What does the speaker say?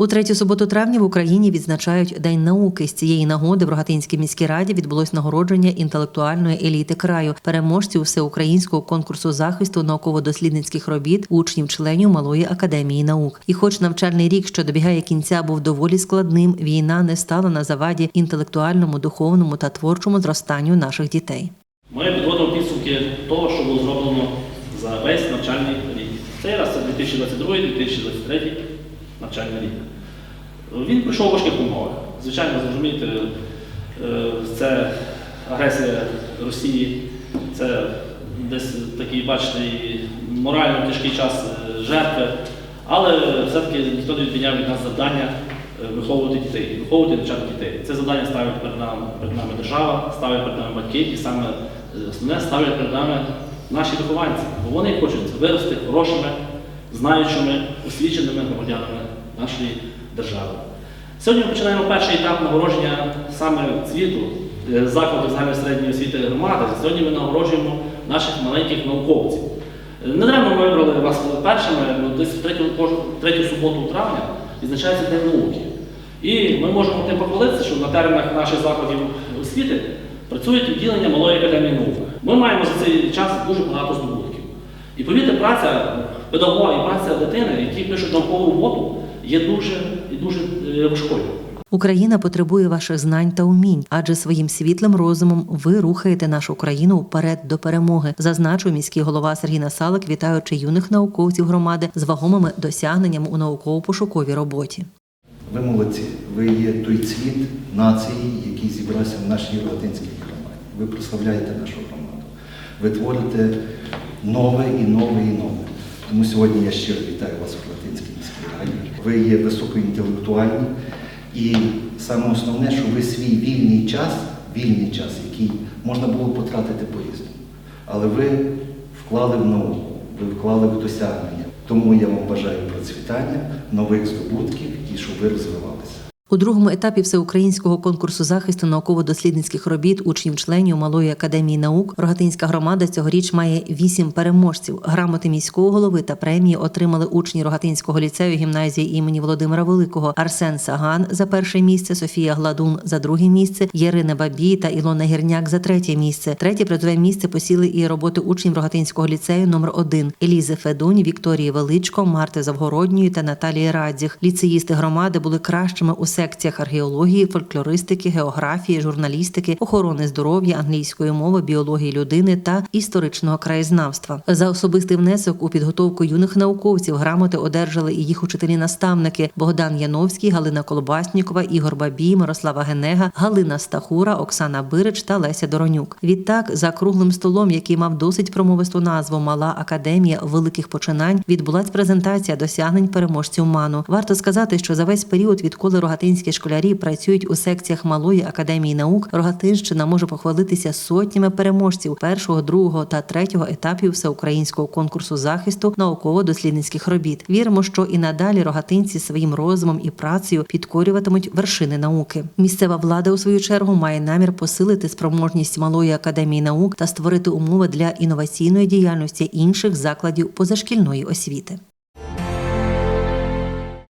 У третю суботу травня в Україні відзначають День науки. З цієї нагоди в Рогатинській міській раді відбулось нагородження інтелектуальної еліти краю, переможців всеукраїнського конкурсу захисту науково-дослідницьких робіт учнів членів Малої академії наук. І, хоч навчальний рік, що добігає кінця, був доволі складним, війна не стала на заваді інтелектуальному, духовному та творчому зростанню наших дітей. Ми підводимо підсумки того, що було зроблено за весь навчальний рік. Цей раз це 2022-2023 навчальний рік. Він пройшов у важких умовах. Звичайно, зрозумієте, е, це агресія Росії, це десь такий, бачите, морально тяжкий час е, жертви, але все-таки ніхто не відміняв від нас завдання е, виховувати дітей, виховувати навчати дітей. Це завдання ставить перед нами, перед нами держава, ставить перед нами батьки, і саме основне ставлять перед нами наші вихованці, бо вони хочуть вирости хорошими, знаючими, освіченими громадянами нашої держави. Сьогодні ми починаємо перший етап нагородження саме цвіту е, закладів загальної середньої освіти громади. Сьогодні ми нагороджуємо наших маленьких науковців. Е, Не даремно ми вибрали вас першими, ну, десь третю, третю суботу травня відзначається День науки. І ми можемо тим похвалитися, що на теренах наших закладів освіти працюють відділення Малої академії наук. Ми маємо за цей час дуже багато здобутків. І повірте, праця педагога і праця дитини, які пишуть наукову роботу, є дуже і дуже е, важкою. Україна потребує ваших знань та умінь, адже своїм світлим розумом ви рухаєте нашу країну вперед до перемоги. Зазначив міський голова Сергій Насалик, вітаючи юних науковців громади з вагомими досягненнями у науково-пошуковій роботі. Ви молодці, ви є той цвіт нації, який зібрався в нашій Рогатинській громаді. Ви прославляєте нашу громаду. Ви творите нове і нове і нове. Тому сьогодні я щиро вітаю вас в раді. Ви є високоінтелектуальні. І саме основне, що ви свій вільний час, вільний час, який можна було потратити по-різному. Але ви вклали в науку, ви вклали в досягнення. Тому я вам бажаю процвітання, нових здобутків і щоб ви розвивалися. У другому етапі всеукраїнського конкурсу захисту науково-дослідницьких робіт учнів-членів Малої академії наук Рогатинська громада цьогоріч має вісім переможців. Грамоти міського голови та премії отримали учні Рогатинського ліцею гімназії імені Володимира Великого Арсен Саган за перше місце, Софія Гладун за друге місце, Ярина Бабій та Ілона Гірняк за третє місце. Третє призове місце посіли і роботи учнів Рогатинського ліцею номер 1 Елізи Федунь, Вікторії Величко, Марти Завгородньої та Наталії Радзіх. Ліцеїсти громади були кращими у секціях археології, фольклористики, географії, журналістики, охорони здоров'я, англійської мови, біології людини та історичного краєзнавства. За особистий внесок у підготовку юних науковців грамоти одержали і їх учителі-наставники Богдан Яновський, Галина Колбаснікова, Ігор Бабій, Мирослава Генега, Галина Стахура, Оксана Бирич та Леся Доронюк. Відтак, за круглим столом, який мав досить промовисту назву Мала академія великих починань, відбулась презентація досягнень переможців ману. Варто сказати, що за весь період, відколи рогатинські школярі працюють у секціях малої академії наук, Рогатинщина може похвалитися сотнями переможців першого, другого та третього етапів всеукраїнського конкурсу захисту науково-дослідницьких робіт. Віримо, що і надалі рогатинці своїм розумом і працею підкорюватимуть вершини науки. Місцева влада у свою чергу має намір посилити спроможність малої академії наук та створити умови для інноваційної діяльності інших закладів позашкільної освіти.